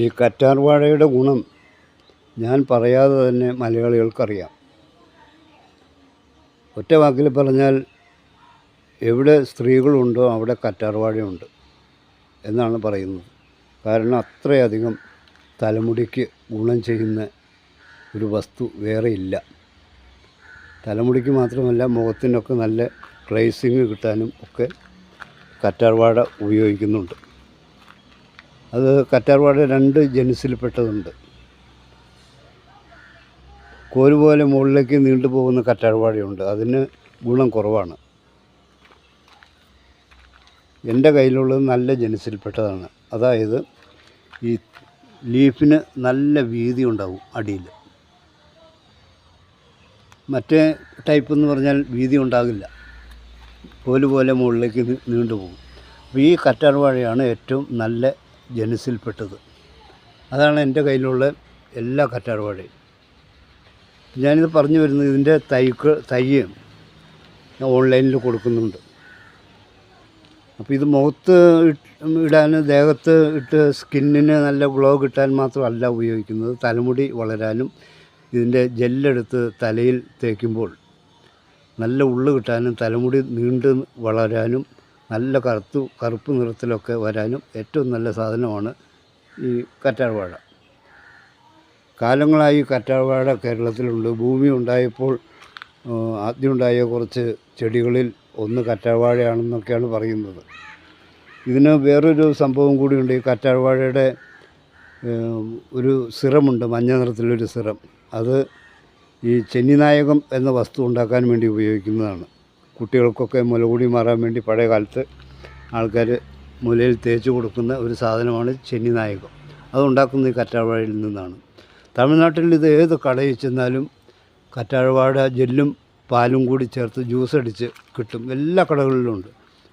ഈ കറ്റാർ വാഴയുടെ ഗുണം ഞാൻ പറയാതെ തന്നെ മലയാളികൾക്കറിയാം. ഒറ്റ വാക്കിൽ പറഞ്ഞാൽ എവിടെ സ്ത്രീകളുണ്ടോ അവിടെ കറ്റാർ വാഴയുണ്ട് എന്നാണ് പറയുന്നത്. കാരണം അത്രയധികം തലമുടിക്ക് ഗുണം ചെയ്യുന്ന ഒരു വസ്തു വേറെ ഇല്ല. തലമുടിക്ക് മാത്രമല്ല മുഖത്തിനൊക്കെ നല്ല ഗ്ലേസിങ് കിട്ടാനും ഒക്കെ കറ്റാർവാഴ ഉപയോഗിക്കുന്നുണ്ട്. അത് കറ്റാർവാട് രണ്ട് ജനുസിൽപ്പെട്ടതുണ്ട്. കോര് പോലെ മുകളിലേക്ക് നീണ്ടു പോകുന്ന കറ്റാർവാഴയുണ്ട്. അതിന് ഗുണം കുറവാണ്. എന്റെ കയ്യിലുള്ളത് നല്ല ജനുസിൽപ്പെട്ടതാണ്. അതായത് ഈ ലീഫിന് നല്ല വീതി ഉണ്ടാവും അടിയിൽ. മറ്റേ ടൈപ്പ് എന്ന് പറഞ്ഞാൽ വീതി ഉണ്ടാകില്ല. കോൽ പോലെ മുകളിലേക്ക് നീണ്ടുപോകും. അപ്പോൾ ഈ കറ്റാർവാഴയാണ് ഏറ്റവും നല്ല ജനുസിൽപ്പെട്ടത്. അതാണ് എന്റെ കയ്യിലുള്ള എല്ലാ കറ്റാർവാഴയും. ഞാനിത് പറഞ്ഞു വരുന്നത് ഇതിന്റെ തൈക്ക് തൈ ഞാൻ ഓൺലൈനിൽ കൊടുക്കുന്നുണ്ട്. അപ്പോൾ ഇത് മുഖത്ത് ഇടാൻ ദേഹത്ത് ഇട്ട് സ്കിന്നിന് നല്ല ഗ്ലോ കിട്ടാൻ മാത്രമല്ല ഉപയോഗിക്കുന്നത്. തലമുടി വളരാനും ഇതിന്റെ ജെല്ലെടുത്ത് തലയിൽ തേക്കുമ്പോൾ നല്ല ഉള്ളു കിട്ടാനും തലമുടി നീണ്ട് വളരാനും നല്ല കറുത്തു കറുപ്പ് നിറത്തിലൊക്കെ വരാനും ഏറ്റവും നല്ല സാധനമാണ് ഈ കറ്റാർവാഴ. കാലങ്ങളായി കറ്റാർവാഴ കേരളത്തിലുണ്ട്. ഭൂമി ഉണ്ടായപ്പോൾ ആദ്യമുണ്ടായ കുറച്ച് ചെടികളിൽ ഒന്ന് കറ്റാർവാഴയാണെന്നൊക്കെയാണ് പറയുന്നത്. ഇതിന് വേറൊരു സംഭവം കൂടിയുണ്ട്. ഈ കറ്റാർവാഴയുടെ ഒരു സിറമുണ്ട് മഞ്ഞ നിറത്തിലൊരു സിറം. അത് ഈ ചെന്നിനായകം എന്ന വസ്തു ഉണ്ടാക്കാൻ വേണ്ടി ഉപയോഗിക്കുന്നതാണ്. കുട്ടികൾക്കൊക്കെ മുലകൂടി മാറാൻ വേണ്ടി പഴയ കാലത്ത് ആൾക്കാർ മുലയിൽ തേച്ച് കൊടുക്കുന്ന ഒരു സാധനമാണ് ചെന്നി നായകം. ഉണ്ടാക്കുന്നത് ഈ കറ്റാഴ്വാഴയിൽ നിന്നാണ്. തമിഴ്നാട്ടിൽ ഇത് ഏത് കടയിൽ ചെന്നാലും കറ്റാഴ്വാഴ ജെല്ലും പാലും കൂടി ചേർത്ത് ജ്യൂസ് അടിച്ച് കിട്ടും. എല്ലാ കടകളിലും ഉണ്ട്.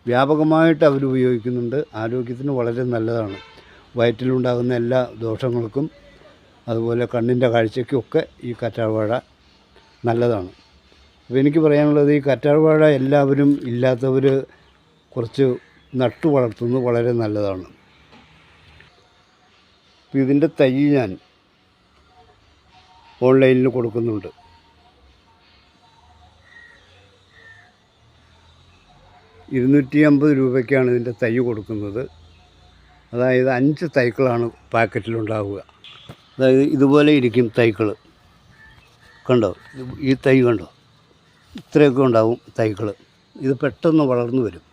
വ്യാപകമായിട്ട് അവർ ഉപയോഗിക്കുന്നുണ്ട്. ആരോഗ്യത്തിന് വളരെ നല്ലതാണ്. വയറ്റിലുണ്ടാകുന്ന എല്ലാ ദോഷങ്ങൾക്കും അതുപോലെ കണ്ണിന്റെ കാഴ്ചയ്ക്കും ഒക്കെ ഈ കറ്റാഴ്വാഴ നല്ലതാണ്. അപ്പോൾ എനിക്ക് പറയാനുള്ളത് ഈ കറ്റാർവാഴ എല്ലാവരും ഇല്ലാത്തവർ കുറച്ച് നട്ടു വളർത്തുന്നത് വളരെ നല്ലതാണ്. അപ്പോൾ ഇതിന്റെ തൈ ഞാൻ ഓൺലൈനിൽ കൊടുക്കുന്നുണ്ട്. ഇരുന്നൂറ്റി അമ്പത് രൂപയ്ക്കാണ് ഇതിന്റെ തൈ കൊടുക്കുന്നത്. അതായത് അഞ്ച് തൈക്കളാണ് പാക്കറ്റിലുണ്ടാവുക. അതായത് ഇതുപോലെ ഇരിക്കും തൈക്കൾ കണ്ടോ? ഈ തൈ കണ്ടോ? ഇത്രയൊക്കെ ഉണ്ടാവും തൈകൾ ഇത് പെട്ടെന്ന് വളർന്നു വരും.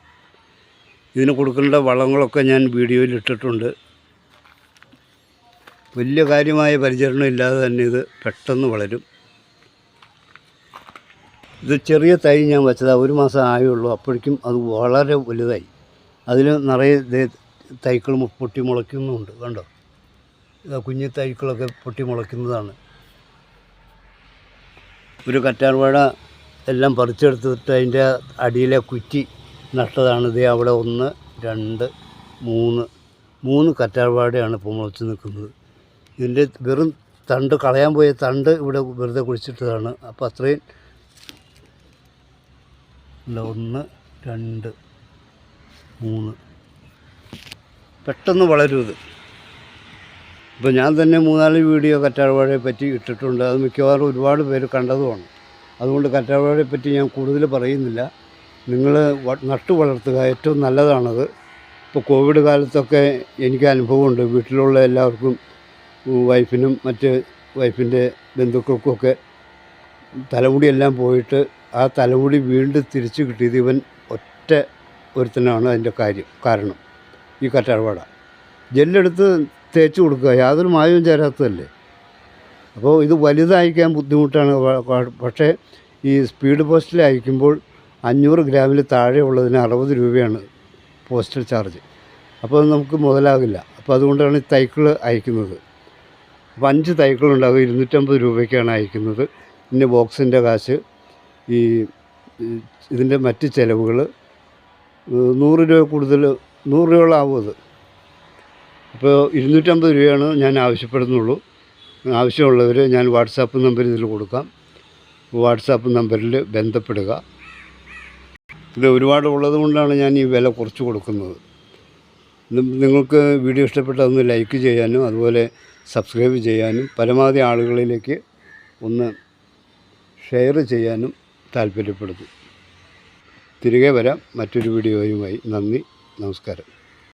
ഇതിന് കൊടുക്കേണ്ട വളങ്ങളൊക്കെ ഞാൻ വീഡിയോയിൽ ഇട്ടിട്ടുണ്ട്. വലിയ കാര്യമായ പരിചരണം ഇല്ലാതെ തന്നെ ഇത് പെട്ടെന്ന് വളരും. ഇത് ചെറിയ തൈ ഞാൻ വെച്ചതാ. ഒരു മാസം ആയുള്ളൂ. അപ്പോഴേക്കും അത് വളരെ വലുതായി. അതിൽ നിറയെ തൈക്കൾ പൊട്ടി മുളയ്ക്കുന്നുണ്ട് കണ്ടോ? കുഞ്ഞു തൈക്കളൊക്കെ പൊട്ടി മുളയ്ക്കുന്നതാണ് ഒരു കറ്റാർവാഴ എല്ലാം പറിച്ചെടുത്തിട്ട് അതിന്റെ അടിയിലെ കുറ്റി നട്ടതാണ്. ഇത് അവിടെ ഒന്ന് രണ്ട് മൂന്ന് മൂന്ന് കറ്റാർവാടയാണ് ഇപ്പോൾ മുളച്ച് നിൽക്കുന്നത്. ഇതിന്റെ വെറും തണ്ട് കളയാൻ പോയ തണ്ട് ഇവിടെ വെറുതെ കുഴിച്ചിട്ടതാണ്. അപ്പോൾ അത്രയും അല്ല ഒന്ന് രണ്ട് മൂന്ന്. പെട്ടെന്ന് വളരും ഇത് ഇപ്പോൾ ഞാൻ തന്നെ മൂന്നാൽ വീഡിയോ കറ്റാർവാഴയെ പറ്റി ഇട്ടിട്ടുണ്ട്. അത് മിക്കവാറും ഒരുപാട് പേര് കണ്ടതുമാണ്. അതുകൊണ്ട് കറ്റാർവാഴയെ പറ്റി ഞാൻ കൂടുതൽ പറയുന്നില്ല. നിങ്ങൾ നട്ടു വളർത്തുക. ഏറ്റവും നല്ലതാണത്. ഇപ്പോൾ കോവിഡ് കാലത്തൊക്കെ എനിക്ക് അനുഭവമുണ്ട്. വീട്ടിലുള്ള എല്ലാവർക്കും വൈഫിനും മറ്റ് വൈഫിന്റെ ബന്ധുക്കൾക്കുമൊക്കെ തലമുടിയെല്ലാം പോയിട്ട് ആ തലമുടി വീണ്ടും തിരിച്ചു കിട്ടിയത് ഇവൻ ഒറ്റ ഒരുത്തനാണ് അതിന്റെ കാര്യം കാരണം ഈ കറ്റാർവാട ജെല്ലെടുത്ത് തേച്ച് കൊടുക്കുക. യാതൊരു മായവും ചേരാത്തതല്ലേ? അപ്പോൾ ഇത് വലുതയക്കാൻ ബുദ്ധിമുട്ടാണ്. പക്ഷേ ഈ സ്പീഡ് പോസ്റ്റിൽ അയക്കുമ്പോൾ അഞ്ഞൂറ് ഗ്രാമിൽ താഴെ ഉള്ളതിന് അറുപത് രൂപയാണ് പോസ്റ്റൽ ചാർജ്. അപ്പോൾ നമുക്ക് മുതലാകില്ല. അപ്പോൾ അതുകൊണ്ടാണ് ഈ തൈക്കൾ അയക്കുന്നത്. അപ്പോൾ അഞ്ച് തൈക്കിളുണ്ടാകും. ഇരുന്നൂറ്റമ്പത് രൂപയ്ക്കാണ് അയക്കുന്നത്. പിന്നെ ബോക്സിന്റെ കാശ് ഈ ഇതിന്റെ മറ്റ് ചിലവുകൾ നൂറ് രൂപ കൂടുതൽ നൂറ് രൂപയോളം ആവും അത്. അപ്പോൾ ഇരുന്നൂറ്റമ്പത് രൂപയാണ് ഞാൻ ആവശ്യപ്പെടുന്നുള്ളൂ. ആവശ്യമുള്ളവർ ഞാൻ വാട്സാപ്പ് നമ്പർ ഇതിൽ കൊടുക്കാം. വാട്സാപ്പ് നമ്പറിൽ ബന്ധപ്പെടുക. ഇത് ഒരുപാട് ഉള്ളതുകൊണ്ടാണ് ഞാൻ ഈ വില കുറച്ച് കൊടുക്കുന്നത്. നിങ്ങൾക്ക് വീഡിയോ ഇഷ്ടപ്പെട്ടാൽ ഒന്ന് ലൈക്ക് ചെയ്യാനും അതുപോലെ സബ്സ്ക്രൈബ് ചെയ്യാനും പരമാവധി ആളുകളിലേക്ക് ഒന്ന് ഷെയർ ചെയ്യാനും താല്പര്യപ്പെടുന്നു. തിരികെ വരാം. മറ്റൊരു വീഡിയോയുമായി. നന്ദി. നമസ്കാരം.